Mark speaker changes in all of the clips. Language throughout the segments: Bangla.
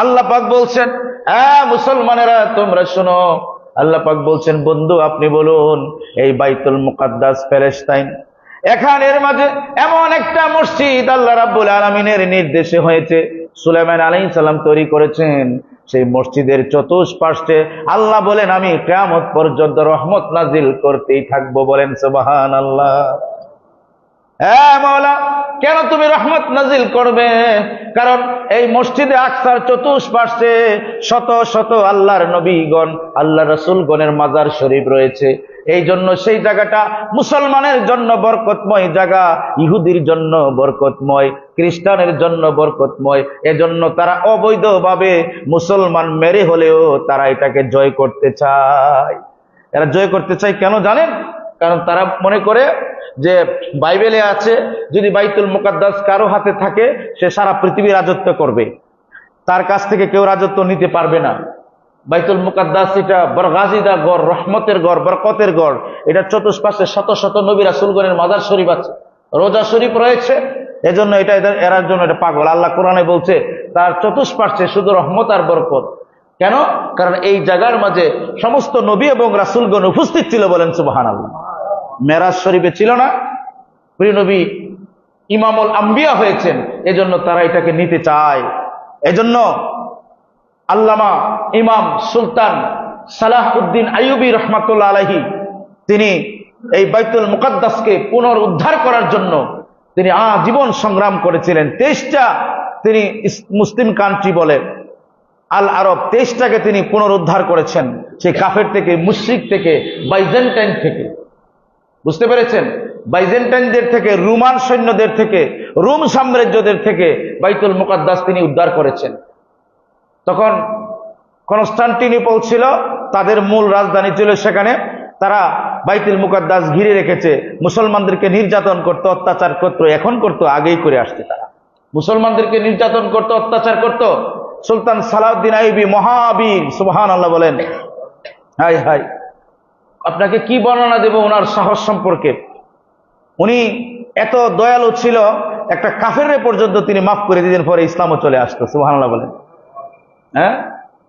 Speaker 1: আল্লাহ পাক বলছেন মুসলমানেরা, তোমরা শোনো। আল্লাহ পাক বলছেন, বন্ধু, আপনি বলুন, এই বাইতুল মুকাদ্দাস প্যালেস্তাইন এখানের মাঝে এমন একটা মসজিদ আল্লাহ রাব্বুল আলমিনের নির্দেশে হয়েছে। সুলাইমান আলাই সাল্লাম তৈরি করেছেন। সেই মসজিদের চতুষ্পার্শ্বে আল্লাহ বলেন, আমি কেয়ামত পর্যন্ত রহমত নাজিল করতেই থাকব। বলেন সুবাহান আল্লাহ হ্যাঁ কেন তুমি রহমত নাজিল করবে? কারণ এই মসজিদে আকসার চতুষ্পার্শ্বে শত শত আল্লাহর নবীগণ আল্লাহ রসুলগণের মাজার শরীফ রয়েছে। এই জন্য সেই জায়গাটা মুসলমানের জন্য বরকতময় জায়গা, ইহুদির জন্য বরকতময়, খ্রিস্টানের জন্য বরকতময়। এজন্য তারা অবৈধভাবে মুসলমান মেরে হলেও তারা এটাকে জয় করতে চায়। এরা জয় করতে চায় কেন জানেন? কারণ তারা মনে করে যে বাইবেলে আছে, যদি বাইতুল মুকাদ্দাস কারও হাতে থাকে, সে সারা পৃথিবী রাজত্ব করবে। তার কাছ থেকে কেউ রাজত্ব নিতে পারবে না। বাইতুল মুকাদ্দাস এটা বরগাজিদা গড়, রহমতের গড়, বরকতের গড়। এটা চতুষ্পাশে শত শত নবী রাসুলগণের মাজার শরীফ আছে। রোজা শরীফ রয়েছে। এজন্য এটা এরার জন্য এটা পাগল। আল্লাহ কোরআনে বলছে, তার চতুষ্পার্শ্বে শুধু রহমত আর বরকত। কেন? কারণ এই জায়গার মাঝে সমস্ত নবী এবং রাসুলগণ উপস্থিত ছিল বলেন সুবাহান আল্লাহ মেরাজ শরীফে ছিল না। প্রিয় নবী ইমামুল আম্বিয়া হয়েছেন, এজন্য তারা এটাকে নিতে চায়। এজন্য আল্লামা ইমাম সুলতান সালাহ উদ্দিন আইয়ুবী রহমাতুল্লাহ আলহি তিনি এই বাইতুল মুকাদ্দাসকে পুনরুদ্ধার করার জন্য তিনি আজীবন সংগ্রাম করেছিলেন। তেইশটা তিনি মুসলিম কান্ট্রি বলে, আল আরব তেইশটাকে তিনি পুনরুদ্ধার করেছেন। সেই কাফের থেকে, মুশ্রিক থেকে, বাইজেন্টাইন থেকে। বুঝতে পেরেছেন? বাইজেন্টাইনদের থেকে, রোমান সৈন্যদের থেকে, রোম সাম্রাজ্যদের থেকে বাইতুল মুকাদ্দাস তিনি উদ্ধার করেছেন। তখন কনস্টান্টিনিপল ছিল, তাদের মূল রাজধানী ছিল সেখানে। তারা বাইতুল মুকাদ্দাস ঘিরে রেখেছে। মুসলমানদেরকে নির্যাতন করতো, অত্যাচার করতো, এখন করতো, আগেই করে আসছে তারা। মুসলমানদেরকে নির্যাতন করতো, অত্যাচার করতো। সুলতান সালাউদ্দিন আইবি মহাবীর সুবহান আল্লাহ বলেন। হাই হাই আপনাকে কি বর্ণনা দেব ওনার সাহস সম্পর্কে? উনি এত দয়ালু ছিল, একটা কাফের পর্যন্ত তিনি মাফ করে দিতেন, পরে ইসলামও চলে আসতো সুবহান আল্লাহ বলেন। হ্যাঁ?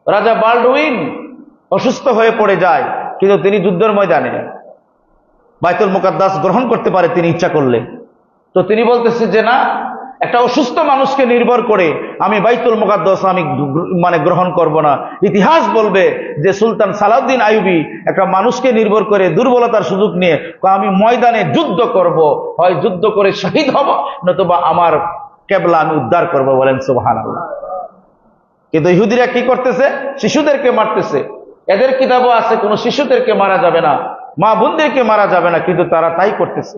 Speaker 1: রাজা বাল্ডউইন অসুস্থ হয়ে পড়ে যায়, কিন্তু তিনি যুদ্ধের ময়দানে বাইতুল মুকাদ্দাস গ্রহণ করতে পারে, তিনি ইচ্ছা করলে। তো তিনি বলতেছে যে, না একটা অসুস্থ মানুষকে নির্ভর করে আমি বাইতুল মুকাদ্দাস আমি মানে গ্রহণ করব না। ইতিহাস বলবে যে সুলতান সালাউদ্দিন আইবি একটা মানুষকে নির্ভর করে দুর্বলতার সুযোগ নিয়ে আমি ময়দানে যুদ্ধ করব। হয় যুদ্ধ করে শহীদ হব, নতুবা আমার কেবলা আমি উদ্ধার করব, বলেন সুবহান কিন্তু ইহুদিরা কি করতেছে? শিশুদেরকে মারতেছে। এদের কিতাবও আছে, কোনো শিশুদেরকে মারা যাবে না, মা বোনদেরকে মারা যাবে না, কিন্তু তারা তাই করতেছে।